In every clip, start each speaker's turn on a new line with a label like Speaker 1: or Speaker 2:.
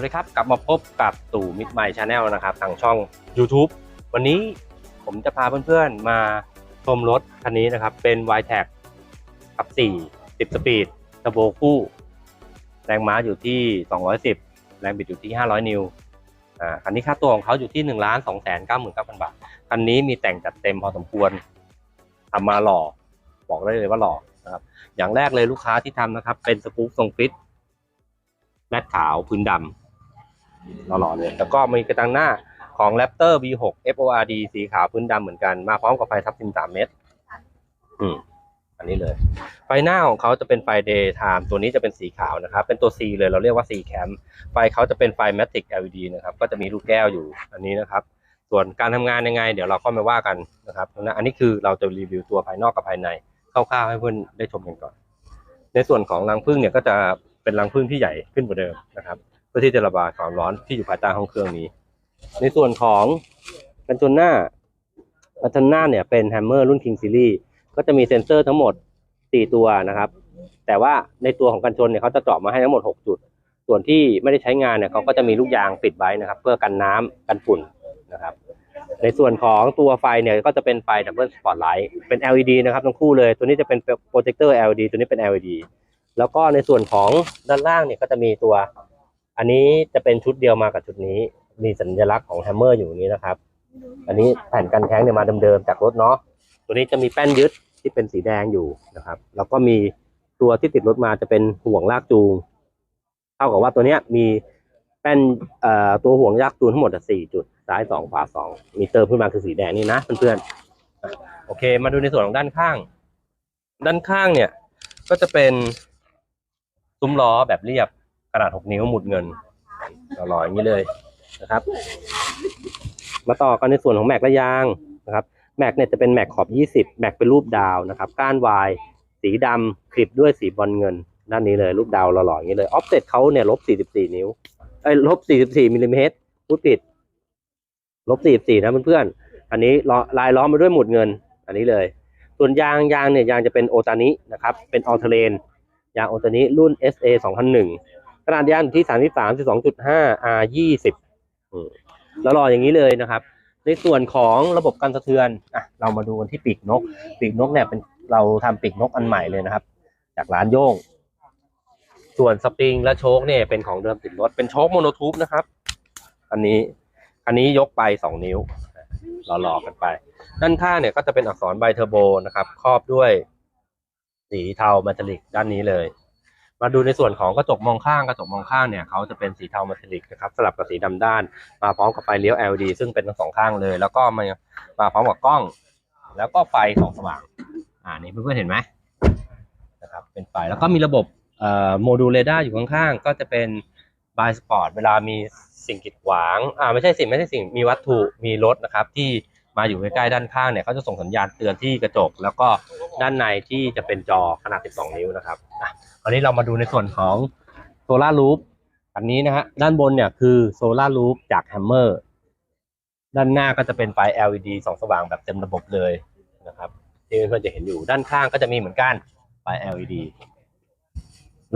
Speaker 1: วัสดีครับ กลับมาพบกับตู่มิดไมชาแนลนะครับทางช่อง YouTube วันนี้ผมจะพาเพื่อนๆมาชมรถคันนี้นะครับ เป็น y t a g ขับ 4 10 สปีดเทอร์โบคู่ แรงม้าอยู่ที่ 210 แรงบิดอยู่ที่ 500 นิวอ่าคันนี้ค่าตัวของเขาอยู่ที่1ล้าน2 9 9 0 0 0 บาท คันนี้มีแต่งจัดเต็มพอสมควรทำมาหล่อ บอกได้เลยว่าหล่อนะครับอย่างแรกเลยลูกค้าที่ทำนะครับ เป็นสกู๊ปทรงฟิตแมตขาวพื้นดำ หล่อๆเลย แล้วก็มีกระจังหน้าของ Raptor V6 FORD สีขาวพื้นดำเหมือนกัน มาพร้อมกับไฟทับทิม3เมตร อืม อันนี้เลย ไฟหน้าของเขาจะเป็นไฟ Day Time ตัวนี้จะเป็นสีขาวนะครับ เป็นตัว C เลย เราเรียกว่า C Cam ไฟเขาจะเป็นไฟ Matic LED นะครับ ก็จะมีลูกแก้วอยู่อันนี้นะครับ ส่วนการทำงานยังไง เดี๋ยวเราก็มาว่ากันนะครับนะอันนี้คือเราจะรีวิวตัวภายนอกกับภายในคร่าวๆให้เพื่อนได้ชมกันก่อน ในส่วนของรังผึ้งเนี่ยก็จะเป็นรังผึ้งที่ใหญ่ขึ้นกว่าเดิมนะครับ เพื่อที่จะระบายความร้อนที่อยู่ภายใต้ห้องเครื่องนี้ ในส่วนของกันชนหน้ากันชนหน้าเนี่ยเป็นแฮมเมอร์รุ่น King Series ก็จะมีเซ็นเซอร์ทั้งหมด 4 ตัวนะครับ แต่ว่าในตัวของกันชนเนี่ยเขาจะเจาะมาให้ทั้งหมด 6 จุด ส่วนที่ไม่ได้ใช้งานเนี่ยเขาก็จะมีลูกยางปิดไว้นะครับ เพื่อกันน้ำกันฝุ่นนะครับ ในส่วนของตัวไฟเนี่ยก็จะเป็นไฟดับเบิลสปอตไลท์เป็น LED นะครับทั้งคู่เลย ตัวนี้จะเป็นโปรเจคเตอร์ LED ตัวนี้เป็น LED แล้วก็ในส่วนของด้านล่างเนี่ยก็จะมีตัว อันนี้จะเป็นชุดเดียวมากับชุดนี้ มีสัญลักษณ์ของแฮมเมอร์อยู่นี้นะครับ อันนี้แผ่นกันแท้งเนี่ยมาเดิมๆจากรถเนาะ ตัวนี้จะมีแป้นยึดที่เป็นสีแดงอยู่นะครับ แล้วก็มีตัวที่ติดรถมาจะเป็นห่วงลากจูง เท่ากับว่าตัวเนี้ยมีแป้นเอ่อตัวห่วงลากจูงทั้งหมดอะสี่จุด ซ้ายสองขวาสอง มีเติมขึ้นมาคือสีแดงนี่นะเพื่อนๆอะโอเค มาดูในส่วนของด้านข้าง ด้านข้างเนี่ย ก็จะเป็นซุ้มล้อแบบเรียบ ขนาด 6 นิ้วหมุดเงินหล่อๆอย่างนี้เลยนะครับ มาต่อกันในส่วนของแม็กและยางนะครับแม็กเนี่ยจะเป็นแม็กขอบ 20 แม็กเป็นรูปดาวนะครับ ก้านวาย สีดำคลิปด้วยสีบอลเงิน ด้านนี้เลย รูปดาวหล่อๆอย่างนี้เลย ออฟเซ็ตเขาเนี่ยลบ 44 นิ้วเอ้ลบ 44มิลลิเมตรพูดผิดลบ 44 นะเพื่อนๆ อันนี้ลายล้อมมาด้วยหมุดเงิน อันนี้เลย ส่วนยางยางเนี่ยยางจะเป็นโอตานินะครับ เป็นออเทเลนยางโอตานิรุ่น SA 2001 นาดยางอยู่ที่33 12.5 R 20อืมแล้วรออย่างนี้เลยนะครับ ในส่วนของระบบการสะเทือนอะเรามาดูกันที่ปีกนก ปีกนกเนี่ยเป็นเราทำปีกนกอันใหม่เลยนะครับ จากร้านโย่ง ส่วนสปริงและโชคเนี่ยเป็นของเดิมติดรถเป็นโชคโมโนทูบนะครับ อันนี้อันนี้ยกไปสองนิ้วหล่อๆกันไป ด้านข้างเนี่ยก็จะเป็นอักษรไบเทอร์โบนะครับ ครอบด้วยสีเทาเมทัลลิกด้านนี้เลย มาดูในส่วนของกระจกมองข้างกระจกมองข้างเนี่ยเขาจะเป็นสีเทาเมทัลิกนะครับสลับกับสีดำด้าน มาพร้อมกับไฟเลี้ยว LED ซึ่งเป็นทั้งสองข้างเลย แล้วก็มามาพร้อมกับกล้อง แล้วก็ไฟสองสว่าง อ่านี่เพื่อนๆเห็นไหมนะครับเป็นไฟแล้วก็มีระบบเอ่อโมดูลเรดาร์อยู่ข้างๆ ก็จะเป็นบายสปอร์ตเวลามีสิ่งกีดขวางอ่าไม่ใช่สิ่งไม่ใช่สิ่งมีวัตถุมีรถนะครับที่มาอยู่ใกล้ๆด้านข้างเนี่ยเขาจะส่งสัญญาณเตือนที่กระจก แล้วก็ด้านในที่จะเป็นจอขนาด 12 นิ้วนะครับ อะคราวนี้เรามาดูในส่วนของโซลารูฟอันนี้นะฮะด้านบนเนี่ยคือโซลารูฟจากแฮมเมอร์ด้านหน้าก็จะเป็นไฟ LED สองสว่างแบบเต็มระบบเลยนะครับที่เพื่อนๆจะเห็นอยู่ด้านข้างก็จะมีเหมือนกันไฟ LED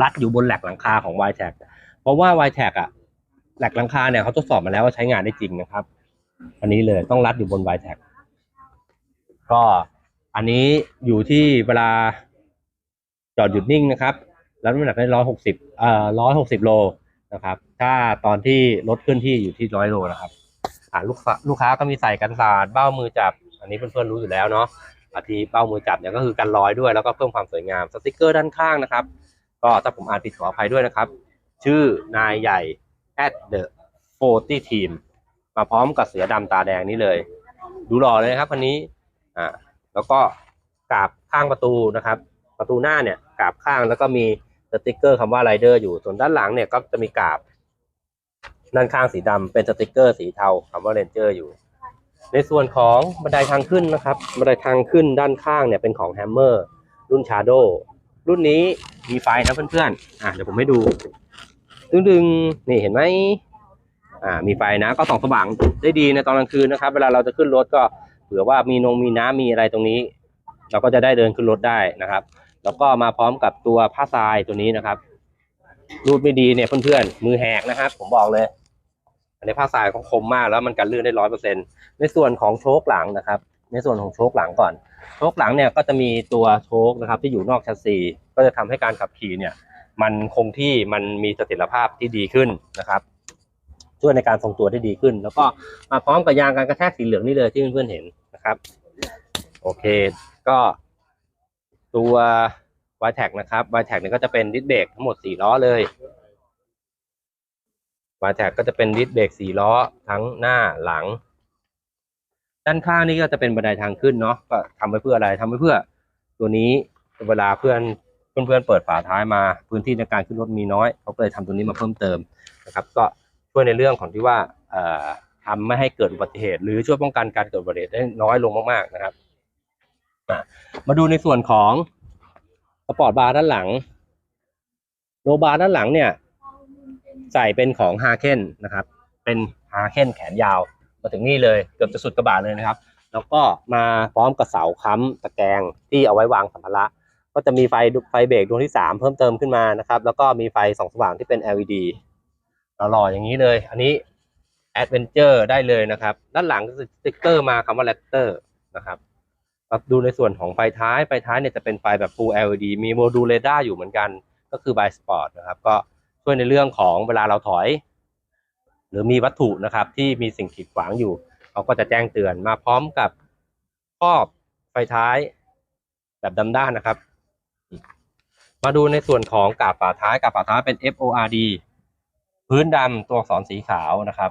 Speaker 1: รัดอยู่บนแหลกหลังคาของ y t a g เพราะว่า y t a g อะแหลกหลังคาเนี่ยเขาทดสอบมาแล้วว่าใช้งานได้จริงนะครับ อันนี้เลยต้องรัดอยู่บน y t a g ก็อันนี้อยู่ที่เวลาจอดหยุดนิ่งนะครับ แล้วน้ำหนักได้ร้อยหกสิบเอ่อร้อยหกสิบโลนะครับ ถ้าตอนที่รถเคลื่อนที่อยู่ที่ร้อยโลนะครับอ่าลูกค้าลูกค้าก็มีใส่กันสาดเบ้ามือจับ อันนี้เพื่อนๆรู้อยู่แล้วเนาะอาทีเบ้ามือจับเนี่ยก็คือกันรอยด้วยแล้วก็เพิ่มความสวยงามสติกเกอร์ด้านข้างนะครับ ก็ถ้าผมอ่านผิดขออภัยด้วยนะครับ ชื่อนายใหญ่ at the 40 team มาพร้อมกับเสือดำตาแดงนี้เลย ดูหล่อเลยนะครับคันนี้อ่าแล้วก็กราบข้างประตูนะครับ ประตูหน้าเนี่ยกราบข้างแล้วก็มี สติกเกอร์คำว่าไรเดอร์อยู่ส่วนด้านหลังเนี่ยก็จะมีกราบ ด้านข้างสีดำเป็นสติกเกอร์สีเทาคำว่าเรนเจอร์อยู่ ในส่วนของบันไดทางขึ้นนะครับบันไดทางขึ้นด้านข้างเนี่ยเป็นของแฮมเมอร์รุ่นชาร์โดรุ่นนี้มีไฟนะเพื่อนๆอะเดี๋ยวผมให้ดู ดึงๆนี่เห็นไหมอ่ามีไฟนะก็ส่องสว่างได้ดีในตอนกลางคืนนะครับ เวลาเราจะขึ้นรถก็เผื่อว่ามีนงมีน้ำมีอะไรตรงนี้ เราก็จะได้เดินขึ้นรถได้นะครับ แล้วก็มาพร้อมกับตัวผ้าทรายตัวนี้นะครับ รูดไม่ดีเนี่ยเพื่อนๆมือแหกนะครับ ผมบอกเลย อันนี้ภาทรายเขาคมมากแล้วมันกันลื่นได้ร้อยเปอร์เซ็นในส่วนของโชคหลังนะครับ ในส่วนของโชคหลังก่อน โชคหลังเนี่ยก็จะมีตัวโชคนะครับ ที่อยู่นอกแชสซีก็จะทำให้การขับขี่เนี่ย มันคงที่มันมีเสถียรภาพที่ดีขึ้นนะครับช่วยในการทรงตัวที่ดีขึ้น แล้วก็มาพร้อมกับยางการกระแทกสีเหลืองนี่เลยที่เพื่อนๆเห็นนะครับ โอเค ก็ ตัว y t a g นะครับ y t a g เนี่ยก็จะเป็นดิสเบรกทั้งหมด4ล้อเลย y t a g ก็จะเป็นดิสเบรก4ล้อทั้งหน้าหลัง ด้านข้างนี่ก็จะเป็นบันไดทางขึ้นเนาะก็ทำไว้เพื่ออะไรทำไว้เพื่อ ตัวนี้เวลาเพื่อนเพื่อนๆเปิดฝาท้ายมาพื้นที่ในการขึ้นรถมีน้อยเขาก็เลยทำตัวนี้มาเพิ่มเติมนะครับ ก็ช่วยในเรื่องของที่ว่าเอ่อทำไม่ให้เกิดอุบัติเหตุ หรือช่วยป้องกันการเกิดอุบัติเหตุได้น้อยลงมากๆนะครับ มาดูในส่วนของสปอร์ตบาร์ด้านหลังโลบาร์ด้านหลังเนี่ย ใส่เป็นของฮาเคนนะครับ เป็นฮาเคนแขนยาว มาถึงนี่เลยเกือบจะสุดกระบะเลยนะครับ แล้วก็มาพร้อมกับเสาค้ำตะแกรงที่เอาไว้วางสัมภาระก็จะมีไฟไฟเบรกดวงที่สามเพิ่มเติมขึ้นมานะครับ แล้วก็มีไฟส่องสว่างที่เป็น LED หล่อๆอย่างนี้เลย อันนี้ Adventure ได้เลยนะครับ ด้านหลังก็สติ๊กเกอร์มาคำว่า Raptor นะครับ มาดูในส่วนของไฟท้ายไฟท้ายเนี่ยจะเป็นไฟแบบ Full LED มีโมดูลเรดาร์อยู่เหมือนกัน ก็คือ by Sport นะครับ ก็ช่วยในเรื่องของเวลาเราถอย หรือมีวัตถุนะครับที่มีสิ่งขีดขวางอยู่เขาก็จะแจ้งเตือนมาพร้อมกับครอบไฟท้ายแบบดำด้านนะครับ มาดูในส่วนของกาบฝาท้ายกาบฝาท้ายเป็น FORD พื้นดำตัวอักษรสีขาวนะครับ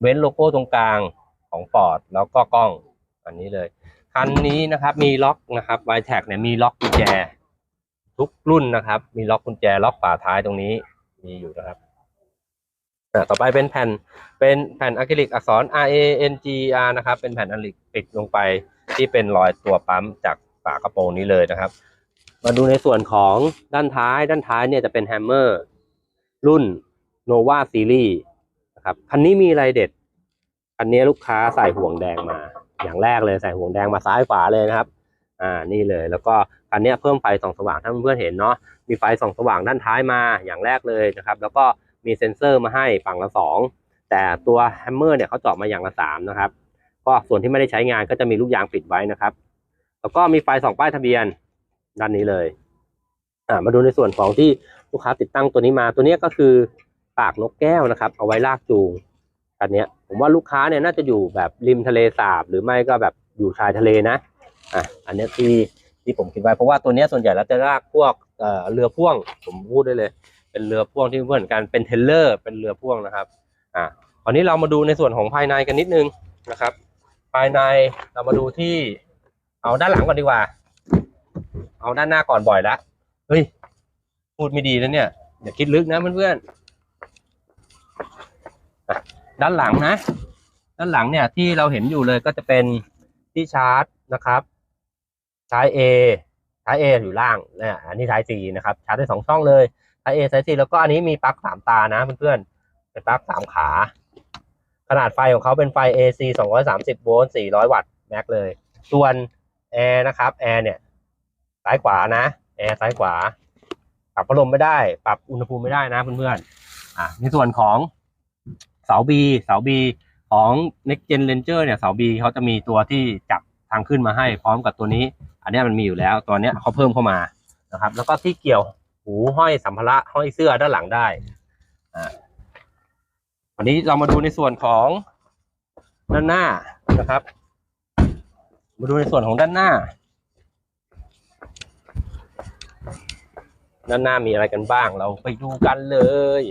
Speaker 1: เว้นโลโก้ตรงกลางของปอดแล้วก็กล้อง อันนี้เลย คันนี้นะครับมีล็อกนะครับ y t a g เนี่ยมีล็อกกุญแจ ทุกรุ่นนะครับ มีล็อกกุญแจล็อกฝาท้ายตรงนี้มีอยู่นะครับอะต่อไปเป็นแผ่นเป็นแผ่นอะคริลิกอักษร R A N G R นะครับ เป็นแผ่นอะคริลิกปิดลงไปที่เป็นรอยตัวปั๊มจากฝากระโปรงนี้เลยนะครับ มาดูในส่วนของด้านท้าย ด้านท้ายเนี่ยจะเป็นแฮมเมอร์รุ่น Nova Series นะครับคันนี้มีอะไรเด็ด คันนี้ลูกค้าใส่ห่วงแดงมา อย่างแรกเลยใส่ห่วงแดงมาซ้ายขวาเลยนะครับ อ่านี่เลย แล้วก็คันนี้เพิ่มไฟส่องสว่างถ้าเพื่อนเห็นเนาะมีไฟส่องสว่างด้านท้ายมาอย่างแรกเลยนะครับ แล้วก็มีเซ็นเซอร์มาให้ฝั่งละสองแต่ตัวแฮมเมอร์เนี่ยเขาเจาะมาอย่างละสามนะครับก็ส่วนที่ไม่ได้ใช้งานก็จะมีลูกยางปิดไว้นะครับ แล้วก็มีไฟส่องป้ายทะเบียนด้านนี้เลยอ่ามาดูในส่วนของที่ลูกค้าติดตั้งตัวนี้มาตัวนี้ก็คือปากนกแก้วนะครับ เอาไว้ลากจูง คันเนี้ยผมว่าลูกค้าเนี่ยน่าจะอยู่แบบริมทะเลสาบ หรือไม่ก็แบบอยู่ชายทะเลนะอะอันเนี้ยที่ที่ผมคิดไว้เพราะว่าตัวเนี้ยส่วนใหญ่เราจะลากพวกเอ่อเรือพ่วงผมพูดได้เลย เป็นเรือพ่วงที่เหมือนกันเป็นเทรลเลอร์ เป็นเรือพ่วงนะครับอะตอนนี้เรามาดูในส่วนของภายในกันนิดนึงนะครับ ภายในเรามาดูที่เอาด้านหลังก่อนดีกว่า เอาด้านหน้าก่อนบ่อยละเฮ้ยพูดไม่ดีนะเนี่ยอย่าคิดลึกนะเพื่อนๆ ด้านหลังนะ ด้านหลังเนี่ยที่เราเห็นอยู่เลยก็จะเป็นที่ชาร์จนะครับชาร์จ A ชาร์จ A อยู่ล่างเนี่ยอันนี้ชาร์จ C นะครับ ชาร์จได้สองช่องเลยชาร์จ A ชาร์จ C แล้วก็อันนี้มีปลั๊กสามตานะเพื่อนๆเป็นปลั๊กสามขา ขนาดไฟของเขาเป็นไฟ AC 230โวลต์400 วัตต์แม็กเลย ส่วนแอร์นะครับแอร์เนี่ยซ้ายขวานะแอร์ซ้ายขวา ปรับพัดลมไม่ได้ ปรับอุณหภูมิไม่ได้นะเพื่อนๆอะในส่วนของ เสา B เสา B ของ Next Gen Ranger เนี่ยเสา B เขาจะมีตัวที่จับทางขึ้นมาให้พร้อมกับตัวนี้ อันนี้มันมีอยู่แล้วตัวนี้เขาเพิ่มเข้ามานะครับ แล้วก็ที่เกี่ยวหูห้อยสัมภาระห้อยเสื้อด้านหลังได้อ่าวันนี้เรามาดูในส่วนของด้านหน้านะครับ มาดูในส่วนของด้านหน้า ด้านหน้ามีอะไรกันบ้างเราไปดูกันเลย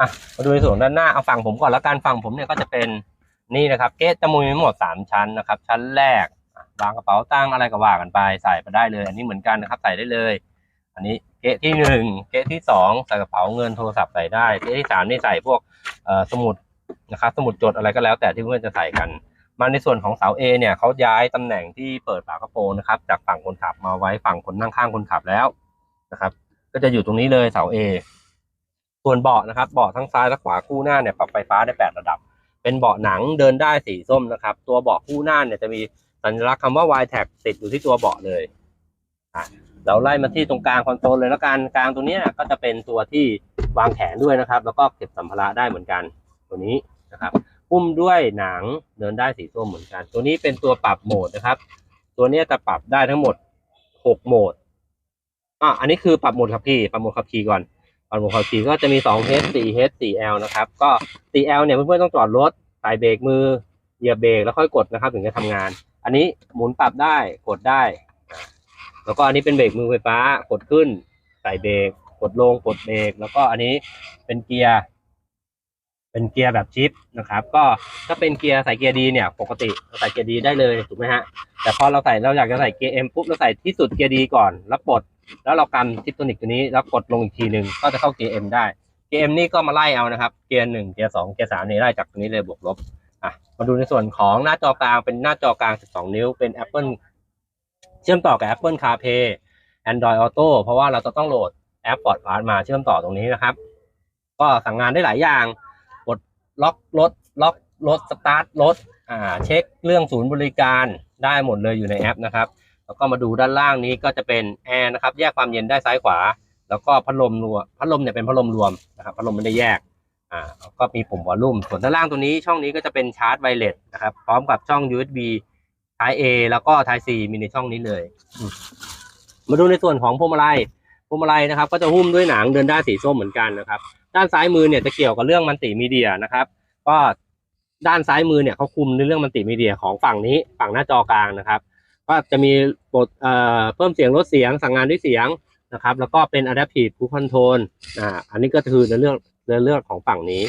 Speaker 1: อะมาดูในส่วนด้านหน้าเอาฝั่งผมก่อนแล้วกันฝั่งผมเนี่ยก็จะเป็นนี่นะครับ เกสจะมีทั้งหมดสามชั้นนะครับ ชั้นแรกวางกระเป๋าตั้งอะไรก็ว่ากันไปใส่ไปได้เลย อันนี้เหมือนกันนะครับ ใส่ได้เลย อันนี้เกสที่หนึ่งเกสที่สองใส่กระเป๋าเงินโทรศัพท์ใส่ได้ เกสที่สามนี่ใส่พวกสมุดนะครับ สมุดจดอะไรก็แล้ว แต่ที่เพื่อนจะใส่กัน มาในส่วนของเสา A เนี่ยเขาย้ายตำแหน่งที่เปิดฝากระโปรงนะครับ จากฝั่งคนขับมาไว้ฝั่งคนนั่งข้างคนขับแล้วนะครับ ก็จะอยู่ตรงนี้เลยเสา A ส่วนเบาะนะครับเบาะทั้งซ้ายและขวาคู่หน้าเนี่ยปรับไฟฟ้าได้ 8 ระดับ เป็นเบาะหนังเดินได้สีส้มนะครับ ตัวเบาะคู่หน้าเนี่ยจะมีสัญลักษณ์คำว่า y t a g ติดอยู่ที่ตัวเบาะเลยอะเราไล่มาที่ตรงกลางคอนโซลเลยแล้วกันกลางตรงเนี้ยก็จะเป็นตัวที่วางแขนด้วยนะครับ แล้วก็เก็บสัมภาระได้เหมือนกัน ตัวนี้นะครับหุ้มด้วยหนังเดินได้สีส้มเหมือนกัน ตัวนี้เป็นตัวปรับโหมดนะครับ ตัวนี้จะปรับได้ทั้งหมดหกโหมดอะอันนี้คือปรับโหมดขับขี่ปรับโหมดขับขี่ก่อน อนบโมดขับขี่ก็จะมี 2 H 4 H 4 L นะครับ ก็ 4L เนี่ยเพื่อนๆต้องจอดรถใส่เบรกมือเหยียบเบรกแล้วค่อยกดนะครับ ถึงจะทำงาน อันนี้หมุนปรับได้กดได้ แล้วก็อันนี้เป็นเบรกมือไฟฟ้ากดขึ้น ใส่เบรกกดลงกดเบรกแล้วก็อันนี้เป็นเกียร์ เป็นเกียร์แบบชิปนะครับ ก็ถ้าเป็นเกียร์ใส่เกียร์ดีเนี่ย ปกติเราใส่เกียร์ดีได้เลยถูกไหมฮะแต่พอเราใส่เราอยากจะใส่เกียร์เอ็มปุ๊บเราใส่ที่สุดเกียร์ดีก่อนแล้วปลดแล้วเรากำทิปโทนิกตัวนี้แล้วกดลงอีกทีหนึ่งก็จะเข้าเกียร์เอ็มได้เกียร์เอ็มนี่ก็มาไล่เอานะครับเกียร์หนึ่งเกียร์สองเกียร์สามนี่ไล่จากตรงนี้เลยบวกลบอะมาดูในส่วนของหน้าจอกลางเป็นหน้าจอกลาง 12 นิ้วเป็น Apple เชื่อมต่อกับ Apple CarPlay Android Auto เพราะว่าเราจะต้องโหลดแอป Ford Pass มาเชื่อมต่อตรงนี้นะครับ ก็สั่งงานได้หลายอย่าง ล็อกรถล็อกรถสตาร์ทรถอ่าเช็คเรื่องศูนย์บริการได้หมดเลยอยู่ในแอปนะครับ แล้วก็มาดูด้านล่างนี้ก็จะเป็นแอร์นะครับ แยกความเย็นได้ซ้ายขวา แล้วก็พัดลมรวมพัดลมเนี่ยเป็นพัดลมรวมนะครับพัดลมไม่ได้แยกอ่าก็มีปุ่มวอลลุ่มส่วนด้านล่างตัวนี้ช่องนี้ก็จะเป็นชาร์จไวเลสนะครับ พร้อมกับช่อง USB Type A แล้วก็ Type C มีในช่องนี้เลย มาดูในส่วนของพวงมาลัยพวงมาลัยนะครับ ก็จะหุ้มด้วยหนังเดินได้สีส้มเหมือนกันนะครับ ด้านซ้ายมือเนี่ยจะเกี่ยวกับเรื่องมันติมีเดียนะครับ ก็ด้านซ้ายมือเนี่ยเขาคุมในเรื่องมันติมีเดียของฝั่งนี้ฝั่งหน้าจอกลางนะครับ ก็จะมีกดเอ่อเพิ่มเสียงลดเสียงสั่งงานด้วยเสียงนะครับ แล้วก็เป็น adaptive cruise control อ่าอันนี้ก็คือในเรื่องในเรื่องของฝั่งนี้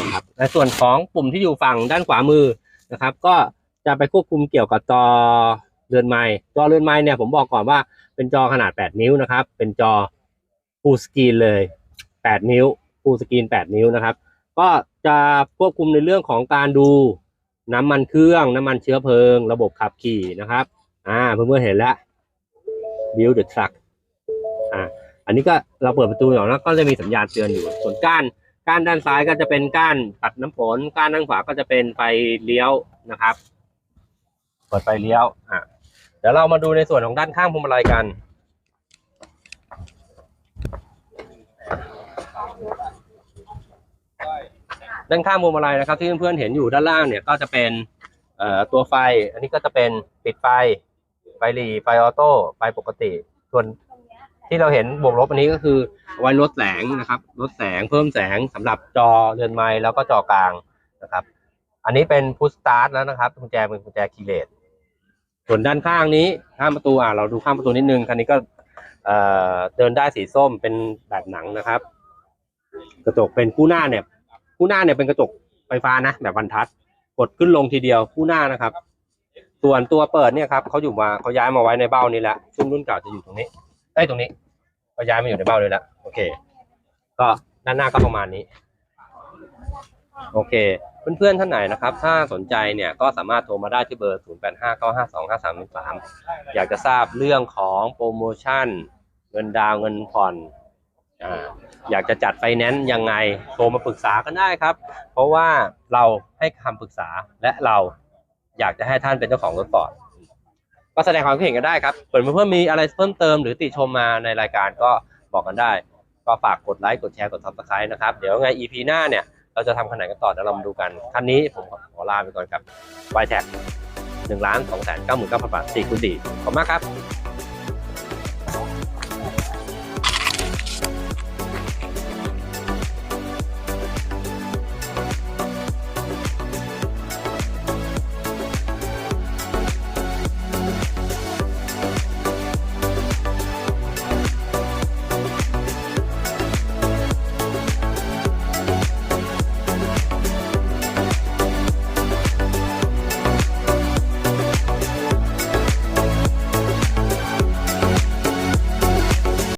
Speaker 1: นะครับในส่วนของปุ่มที่อยู่ฝั่งด้านขวามือนะครับ ก็จะไปควบคุมเกี่ยวกับจอเรือนไม้จอเรือนไม้เนี่ยผมบอกก่อนว่าเป็นจอขนาด 8 นิ้วนะครับ เป็นจอ full screen เลย 8 นิ้ว full screen 8นิ้วนะครับ ก็จะควบคุมในเรื่องของการดูน้ำมันเครื่องน้ำมันเชื้อเพลิง ระบบขับขี่นะครับอ่าเพื่อนๆเห็นแล้ว build the truck อ่าอันนี้ก็เราเปิดประตูออกแล้วก็จะมีสัญญาณเตือนอยู่ ส่วนก้านก้านด้านซ้ายก็จะเป็นก้านตัดน้ำฝนก้านด้านขวาก็จะเป็นไฟเลี้ยวนะครับเปิดไฟเลี้ยวอ่าเดี๋ยวเรามาดูในส่วนของด้านข้างพวงมาลัยกัน ด้านข้างพวงมาลัยนะครับ ที่เพื่อนๆเห็นอยู่ด้านล่างเนี่ยก็จะเป็นตัวไฟ อันนี้ก็จะเป็นปิดไฟ ไฟหลีไฟออโต้ ไฟปกติ ส่วนที่เราเห็นบวกลบอันนี้ก็คือไว้ลดแสงนะครับ ลดแสงเพิ่มแสงสำหรับจอเรือนไม้แล้วก็จอกลางนะครับ อันนี้เป็นพุ s สตาร์ทแล้วนะครับกุญแจเป็นกุญแจคีเลสส่วนด้านข้างนี้ข้างประตูอะเราดูข้างประตูนิดนึงคันนี้ก็เอ่อเดินได้สีส้มเป็นแบบหนังนะครับ กระจกเป็นคู่หน้าเนี่ย คู่หน้าเนี่ยเป็นกระจกไฟฟ้านะแบบวันทัชกดขึ้นลงทีเดียวคู่หน้านะครับ ส่วนตัวเปิดเนี่ยครับเขาอยู่มาเขาย้ายมาไว้ในเบ้านี้แล้วซึ่งรุ่นเก่าจะอยู่ตรงนี้ไอ้ตรงนี้เขาย้ายมาอยู่ในเบ้าเลยล้วโอเค ก็ด้านหน้าก็ประมาณนี้ โอเค เพื่อนๆท่านไหนนะครับ ถ้าสนใจเนี่ยก็สามารถโทรมาได้ที่เบอร์ 0859525313 อยากจะทราบเรื่องของโปรโมชั่น เงินดาวเงินผ่อน อยากจะจัดไฟแนนซ์ยังไงโทรมาปรึกษากันได้ครับ เพราะว่าเราให้คำปรึกษาและเราอยากจะให้ท่านเป็นเจ้าของรถฟอร์ดก็แสดงความคิดเห็นกันได้ครับเปิดมาเพื่อนมีอะไรเพิ่มเติมหรือติชมมาในรายการก็บอกกันได้ ก็ฝากกดไลค์กดแชร์กด subscribe นะครับ เดี๋ยวไง EP หน้าเนี่ยเราจะทำขนาดกันต่อเดี๋ยวเรามาดูกัน คันนี้ผมขอลาไปก่อนครับ y t แท็กหนึ่งล้านสองแสนเก้าหมื่นเก้าพันบาทสี่คูณสี่ขอบคุณมากครับ